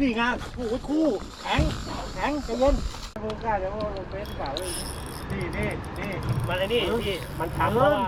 นี่ไงโอ้โหคู่แข็งแข็งใจเย็นมือกล้าเดี๋ยวลงเฟซเปล่าเลยนี่นี่นี่มันไอ้นี่พี่มันทำเพราะว่า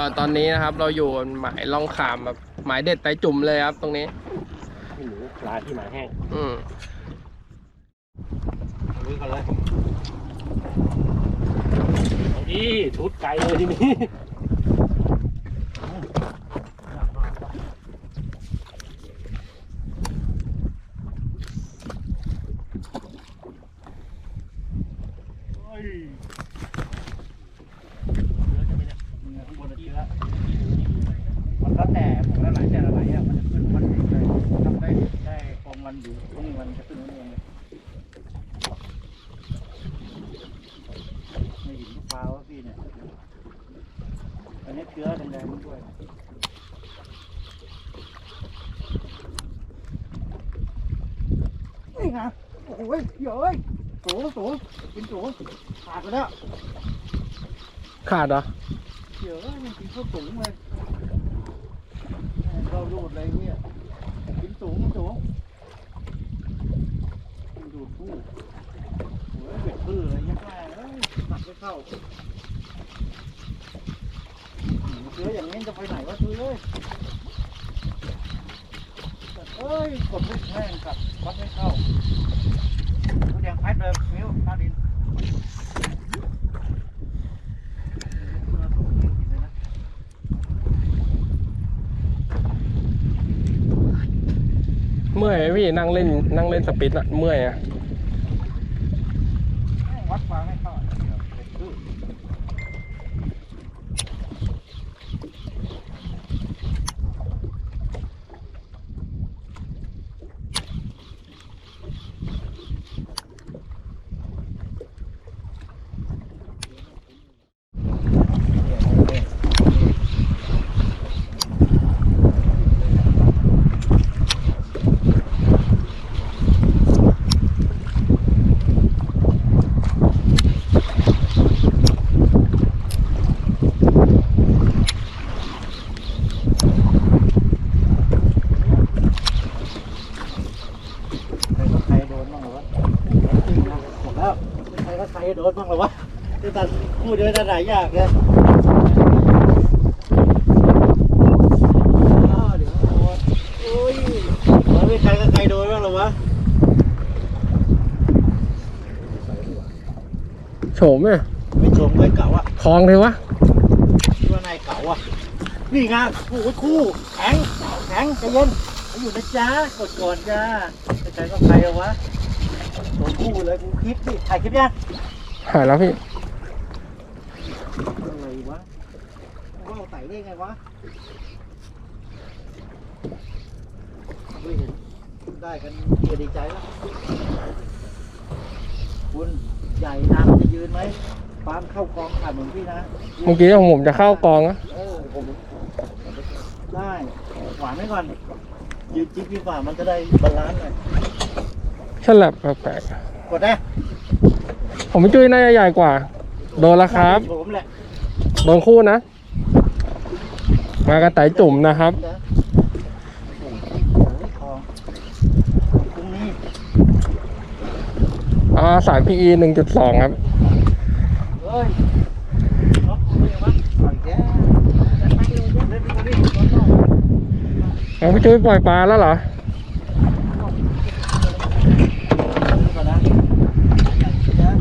เอ่อตอนนี้นะครับเราอยู่หมายล่องคามแบบหมายเด็ดไตจุ่มเลยครับ ตรงนี้หนูปลาที่หมาแห้งอืมลุยกันเลยเอาดิชุดไกลเลยทีนี้ เฮ้ยเชื้อจะไม่ได้เนื้อข้างบนเชื้อมันแล้วแต่ผมละหลายแต่ละหลายอะมันจะขึ้นมันเองเลยทำได้ได้กองมันอยู่ตรงนี้มันจะขึ้นมันเองเลยไม่เห็นลูกปลาวะพี่เนี่ยอันนี้เชื้อแดงๆมันด้วย นี่ไงโอ้โหเย้ย สูงสูงกินสูงขาดไปแล้วขาดเหรอเดี๋ยวมันกินข้าวสูงเลยเราดูดอะไรเนี่ยกินสูงกินสูงกินดูดผู้โอ้ยเบ็ดพื้ออะไรเงี้ยแม่เอ้ยหนักไม่เข้าเสืออย่างนี้จะไปไหนวะเสือเอ้ยเอ้ยกดไม่แห้งกับวัดไม่เข้าผู้แดงพัดเลยมิ้วหน้าดิน เมื่อยไหม พี่นั่งเล่นนั่งเล่นสปิดอะเมื่อยอะ วัดวางให้เข้าเป็นชื่อ ใครก็ใครโด นบ้างเหรอวะจริงนะหมดแล้วใครก็ใครโดนบ้างเหรอวะที่ตัดพูดเยอะจะหลายยากเลยอ้าวเดี๋ยวโดนโอ้ยแล้วไม่ใครก็ใครโดนบ้างเหรอวะโฉมเนี่ยไม่ชมเลยเก่าอะคลองเลยวะที่ว่านายเก่าอะนี่ไงโอ้โหคู่แข็งแข็งใจเย็นมาอยู่นะจ๊ะกดก่อนจ้าใครก็ใครเอาวะตัว คู่เลยกูคลิปดิถ่ายคลิปยังหายแล้วพี่อะไรวะว่าเอาไต่ได้ไงวะไม่เห็นได้กันเกียดีใจแล้วคุณใหญ่น้ำจะยืนไหมปามเข้ากองขาดเหมือนพี่นะเมื่อกี้ผมจะเข้ากองอะเออผมได้หวานไว้ก่อนยืนจิ๊บดีกว่ามันจะได้บาลานซ์หน่อย ฉลับแปลกกดนะๆผมไม่จุ้ยน่าจะใหญ่กว่า โดนแล้วครับ ผมแหละโดนคู่นะ มากระต่ายจุ่มนะครับนะโอ้โหโอ้ยทองตรงนี้อ่าสาร PE หนึ่งจุดสองครับเฮ้ยล็อกกูเลยวะเอาอีกแล้วเล่นไปดิรอบๆเอาพี่จุ้ยปล่อยปลาแล้วเหรอ ก่อนนะเดี๋ยวเดี๋ยว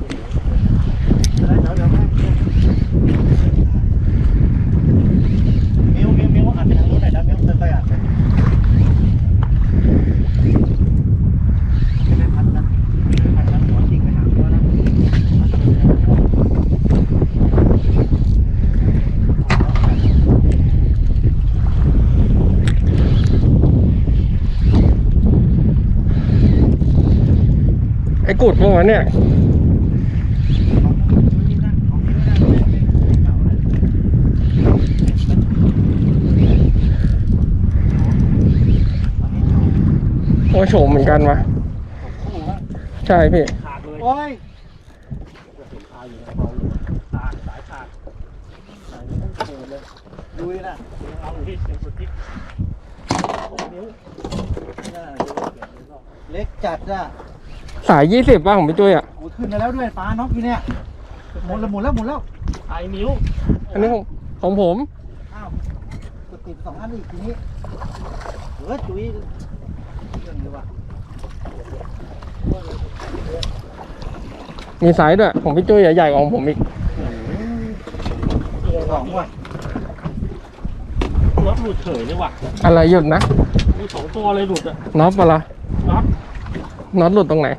เดี๋ยวเดี๋ยวมิวมิวมิวอ่านไปทางนู้นหน่อยนะมิวค่อยๆอ่านไปไม่ได้พันนะไม่ได้พันนะหัวจริงไปหาตัวนะ ไอ้ กุดปะวะเนี่ยโอ้โฉมเหมือนกันวะใช่พี่ขาดเลยโอ้ยจะเห็นขาอยู่ในเบาอยู่ขาดสายขาดสายไม่ต้องเปิดเลยลุยนะเอาที่เป็นสุดที่นิ้วเล็กจัดอะ สายยี่สิบป่ะของพี่จุ้ยอะโอ้ยขึ้นมาแล้วด้วยฟ้าน็อกอยู่เนี่ยหมุนแล้วหมุนแล้วหมุนแล้วไอ้นิ้วอันนี้ของของผมอ้าวกดติดสองอันอีกทีนี้เออจุ้ยเรื่องเลยว่ะมีสายด้วยของพี่จุ้ยอะใหญ่กว่าของผมอีกสองว่ะรถหลุดเฉยเลยว่ะอะไรหยุดนะมีสองตัวเลยหลุดอะน็อตปะละน็อตน็อตหลุดตรงไหน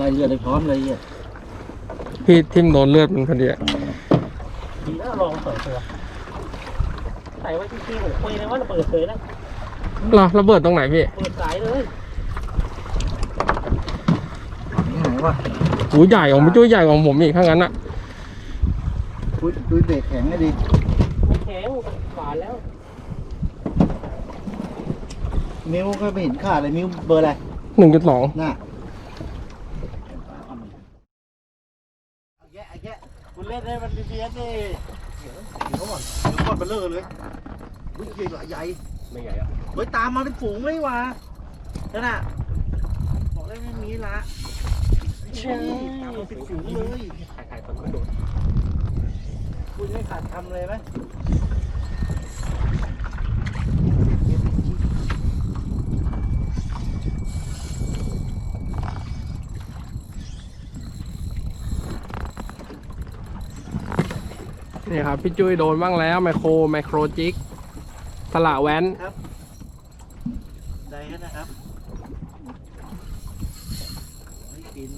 รายเรือได้พร้อมเลยอะพี่ทิมโดนเลือดมันพอดีอะดีนะลองเปิดตัวใส่ไว้ที่ที่ผมคุยเลยว่าจะเปิดเผยแล้วเหรอระเบิดตรงไหนพี่เปิดสายเลยนี่ไหนวะหูใหญ่ของพี่จุ้ยใหญ่กว่าของผมอีกถ้างั้นอะจุ้ยจุ้ยเบรกแข็งเลยดิไม่แข็งฝานแล้ว มิวก็ไม่เห็นขาดเลยมิวเบอร์อะไรหนึ่งจุดสองน่ะเอาแยะเอาแยะ คุณเล่นได้มันเพี้ยนดิเดี๋ยวเดี๋ยวก่อนเดี๋ยวก่อนเบลเลอร์เลยวิ่งใหญ่หลายใหญ่ไม่ใหญ่อะเฮ้ยตามมาเป็นฝูงเลยว่ะนั่นน่ะบอกได้ไม่มีละใช่ตามมาเป็นฝูงเลยใครๆคนก็โดนคุณไม่ขาดทำเลยไหม นี่ครับ พี่จุ้ยโดนบ้างแล้ว ไมโครไมโครจิกสละแว้นได้แล้วนะครับไม่กิน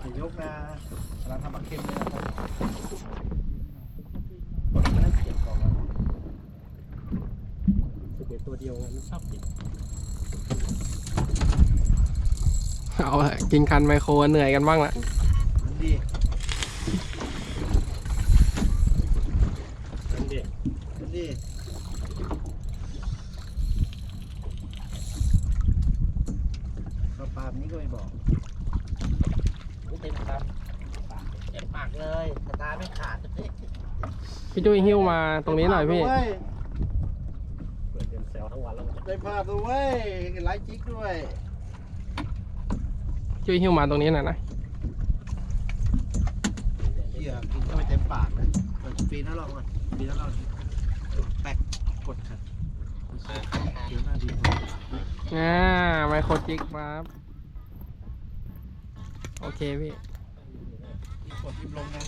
อย่ายกนะกำลังทำปลาเค็มเลยนะครับไม่ได้เขียนก่อนว่า สิบเอ็ดตัวเดียวมันชอบติด เอาเถอะ กินคันไมโครเหนื่อยกันบ้างละมันดีนั่นเด็กมันดีก็ปากนี้ก็ไม่บอกเต็มครับเจ็บปากเลยสตาร์ไม่ขาดเลยพี่จุ้ยหิ้วมาตรงนี้หน่อยพี่เว้ยเปิดเต็มแซลทั้งวันแล้ว ได้ภาพด้วยไลฟ์จิกด้วย จุ้ยหิ้วมาตรงนี้หน่อยนะเหี้ยกินเข้าไปเต็มปากเลยเปิดปีน่าลองก่อนปีน่าลองแปะกดครับเดี๋ยวหน้าดีมากอ่าไมโครจิกครับโอเคพี่ กดพิมพ์ลงนะ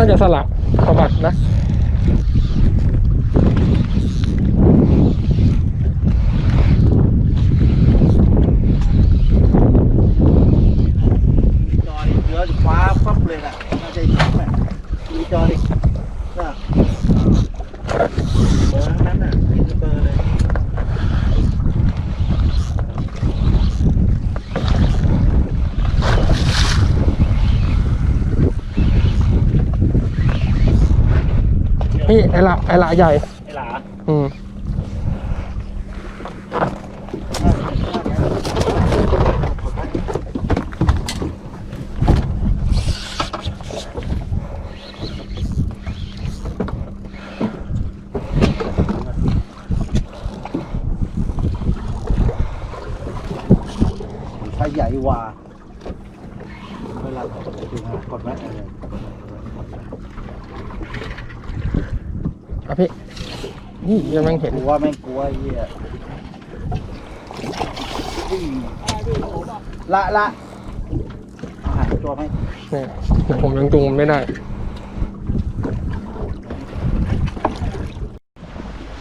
น่าจะสลับสะบัดนะจอดเยอะฟ้าปั๊บเลยอะน่าจะมีจอดิ พี่ไอ้ละไอ้ละใหญ่ ไอ้หลาอืม ใช้ใหญ่กว่าเวลากดดูนะกดไว้เออ อะพี่นี่ ยังไม่เห็นกูว่าแม่งกลัวไอ้เหี้ยอืมละละเอาหายตัวไหมนี่แต่ผมยังจูงมันไม่ได้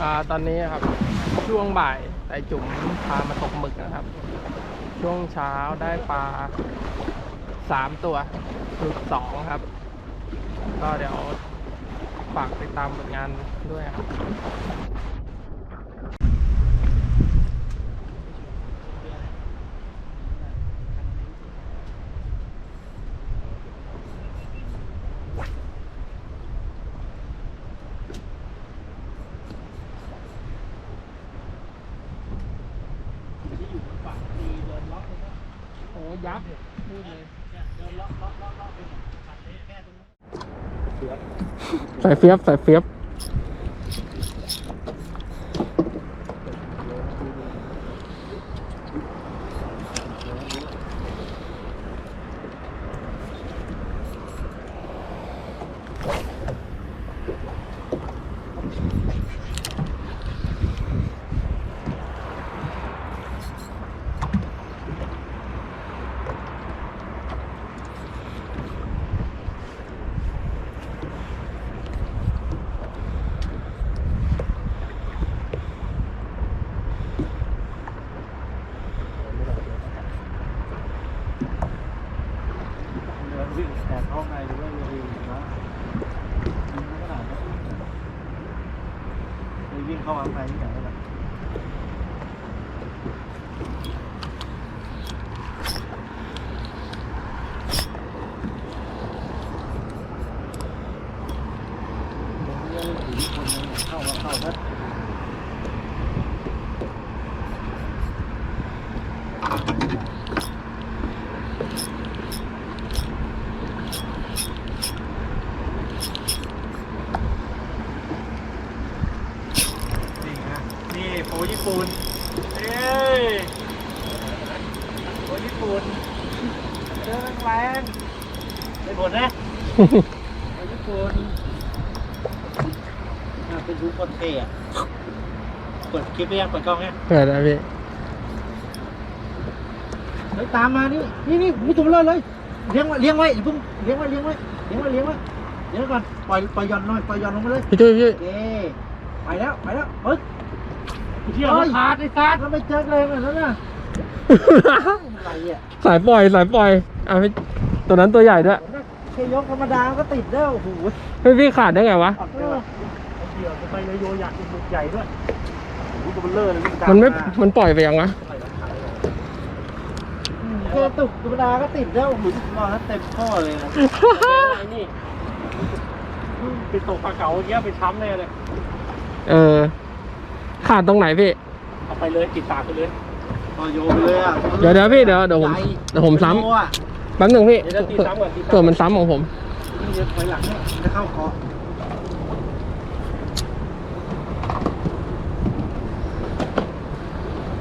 อ่าตอนนี้ครับ ช่วงบ่ายไต่จุ๋มพามาตกหมึกนะครับ ช่วงเช้าได้ปลาสามตัวหมึกสองครับ ก็เดี๋ยวฝากติดตามผลงานด้วยครับ โอ้ยับพูดเลย ใส่เฟียบใส่เฟียบ นี่ฮะนี่โปญี่ปุ่นเอ้ยโปญี่ปุ่นเจอแรงไม่หมดนะโปญี่ปุ่น อะเป็นรูปคนเท่อะ กดคลิปไปยังกดกล้องยังเปิดแล้วพี่เฮ้ยตามมานี่นี่นี่มีตัวเบลอเลยเลี้ยงไว้เลี้ยงไว้อย่าเพิ่งเลี้ยงไว้เลี้ยงไว้เลี้ยงไว้เลี้ยงไว้เลี้ยงไว้ก่อนปล่อยปล่อยหย่อนหน่อยปล่อยหย่อนลงมาเลยพี่จุ้ยพี่โอเคไปแล้วไปแล้วเฮ้ยเที่ยวแล้วขาดไอ้สัตว์แล้วไปเจอเลยเหมือนนั้นน่ะอะไรอะสายปล่อยสายปล่อยอะพี่ตัวนั้นตัวใหญ่ด้วยแค่ยกธรรมดาก็ติดแล้วโอ้โหพี่พี่ขาดได้ไงวะอดเลยว่ะไอ้เที่ยวจะไปโยโย่อยากกินหมึกใหญ่ด้วย โอ้โหตัวเบลเลอร์เลยวิ่งตามมันไม่ มันปล่อยไปยังวะแค่ตุกธรรมดาก็ติดแล้วโอ้โหนอนแล้วเต็มข้อเลยนะไอ้นี่ไปตกปลาเก๋าอย่างเงี้ยไปช้ำแน่เลย เออ ขาดตรงไหนพี่ เอาไปเลยติดตากไปเลยพอโยนไปเลยอะเดี๋ยวเดี๋ยวพี่เดี๋ยวเดี๋ยวผมใหญ่เดี๋ยวผมซ้โลอะำแป๊บหนึงพี่เดี๋ยวจะตีซ้ำก่อนตีซ้ำเผื่อมันซ้ำของผม นี่เดี๋ยวถอยหลังเนี่ยจะเข้าคอ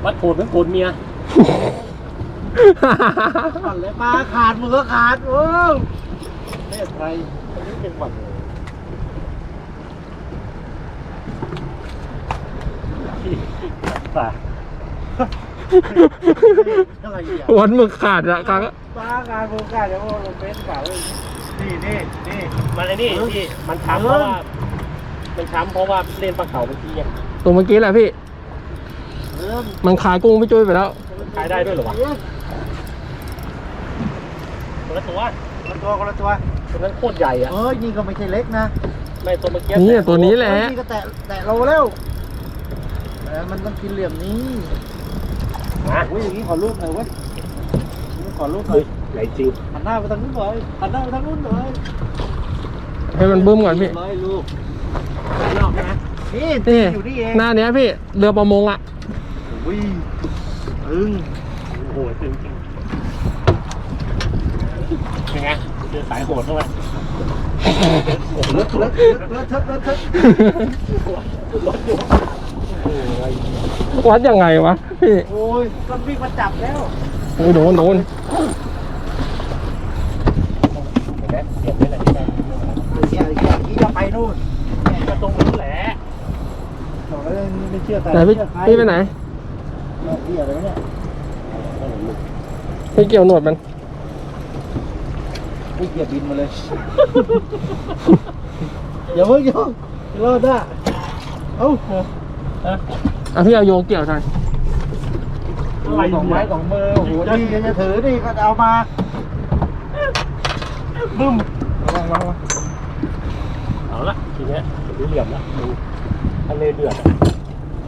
วัดโผดเหมือนโผดเมียก่อนเลยปลาขาดมือก็ขาดโอ้เทศไทยอันนี้เป็นหวัดเลยป่าอะไรอะวันหมึกขาดอะครั้งปลาขาดมือขาดเดี๋ยวเราลงเฟซเปล่าเลยนี่นี่นี่มันไอ้นี่พี่มันช้ำเพราะว่า มันช้ำเพราะว่าเล่นปลาเก๋าเมื่อกี้ไงตัวเมื่อกี้แหละพี่เริ่ มมันขายกุ้งพี่จุ้ยไปแล้ว ขายได้ด้วยเหรอวะคนละตัวคนละตัวคนละตัวคตัวนั้นโคตรใหญ่อะเอ้ยนี่ก็ไม่ใช่เล็กนะไม่ตัวเมื่อกี้นี่ตัวนี้แหละเอ้ยนี่ก็แตะแตะโลแล้วแต่มันต้องกินเหลี่ยมนี้นะโอ้ยอย่างนี้ขอรูปหน่อยเว้ยขอรูปหน่เฮ้อยยใหญ่จริงหันหน้าไปทางนู้นหน่อยหันหน้าไปทางนู้นหน่อยให้มันบึ้มก่อนพี่ร้อยลูกนอกนะนี่นี่อยู่นี่เองหน้าเนี้ยพี่เรือประมงอะ โอ้ยอึ้งโหจริงจริงเป็นไงเจอสายโหดเข้าไปเลิกเลิกเลิกเลิกเลิกเลิกรถอยู่วัดยังไงวะพี่โอ้ยก็วิ่งมาจับแล้วโอ้ยโดนโดนเห็นไหมเสียบไปไหนที่ไหนเฮียเฮียเฮียไปนู่นก็ตรงนู้นแหละบอกแล้วไม่เชื่อแต่ไหนพี่เชื่อใครพี่ไปไหน เฮียอะไรวะเนี่ยพี่เกี่ยวหนวดมันพี่เกียบินมาเลยอย่าเพิ่งอย่าเพิ่งรอดได้เอ้าอะพี่เอาโยเกี่ยวใช่อะไรสองไม้เนี่ยสองมือโอ้โหนี่จะถือนี่ก็เอามาบึ้มระวังระวังเอาละทีเนี้ยดูเหลี่ยมละดูทะเลเดือดอะ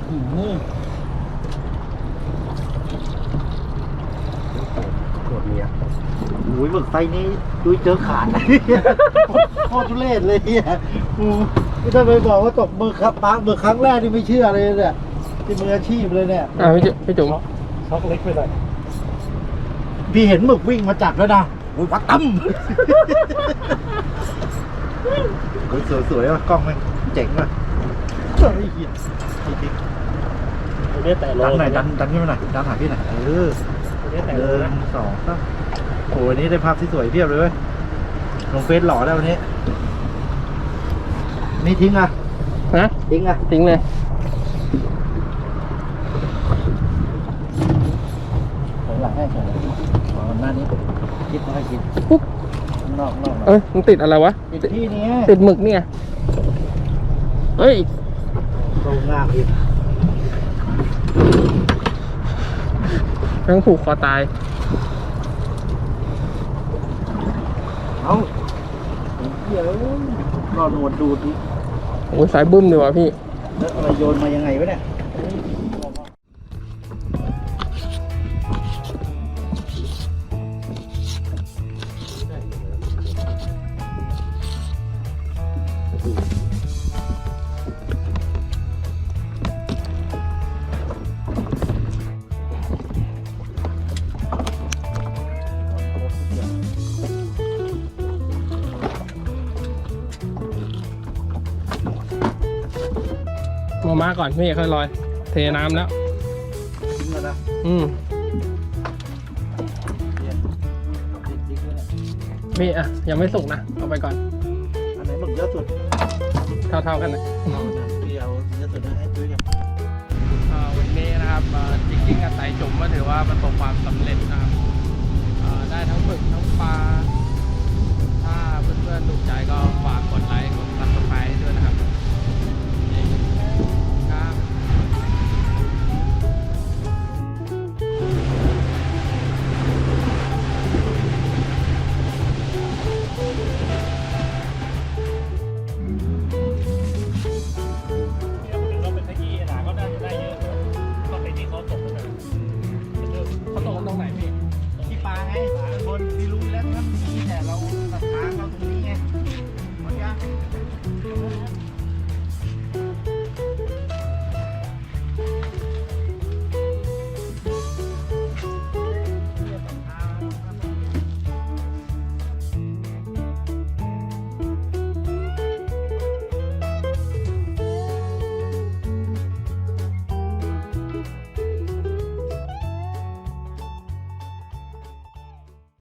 อืม โดดเมีย โอ้ยหมึกไซนี้ดูเจอขาดโคตรทุเรศเลยเฮียอืมนี่ถ้าไปบอกว่าตกหมึกครับปลาหมึกครั้งแรกนี่ไม่เชื่อเลยเนี่ยที่มืออาชีพเลยเนี่ยอะพี่จุพี่จุ๋มช็อกเล็กไปหน่อยพี่เห็นหมึกวิ่งมาจับแล้วนะโอ้ยวัดตั้มโอ้ยสวยๆว่ะกล้องมันเจ๋งว่ะเฮ้ยเหี้ยจริงตัวนี้แต่โลๆดันหน่อยดันดันขึ้นมาหน่อยดันหาพี่หน่อยเออตัวนี้แต่หโลนึ่นะงสองสาม โอ้ยวันนี้ได้ภาพที่สวยเพียบเลยเว้ยลงเฟซหล่อแล้ววันนี้ นี่ทิ้งอะ ฮะทิ้งอะ ทิ้งเลย หลังให้เฉยขอหน้านี้คิดไม่ค่อยคิดปุ๊บข้างนอกข้างนอกหน่อยเอ้ยมันติดอะไรวะ ติดที่นี้ติดหมึกเนี่ยเฮ้ย ตรงงามอีกทั้งผูกคอตาย เอาเดี๋ยวรอหนวดดูดดิโอ้ยสายบึ้มดีว่ะพี่ แล้วอะไรโยนมายังไงวะเนี่ย ก่อนพี่ค่อยลอย เทน้ำแล้วอืมมีพี่อะยังไม่สุกนะเอาไปก่อนอันไหนหมึกเยอะสุดเท่าๆกันนะเพี่เอาเยอะสุดให้ตุ้ยกับวันนี้นะครับอ่กจริงระต่ายจุ๋มก็ถือว่าประสบความสำเร็จนะครับได้ทั้งหมึกทั้งปลาถ้าเพื่อนๆถูกใจก็ฝากกดไลค์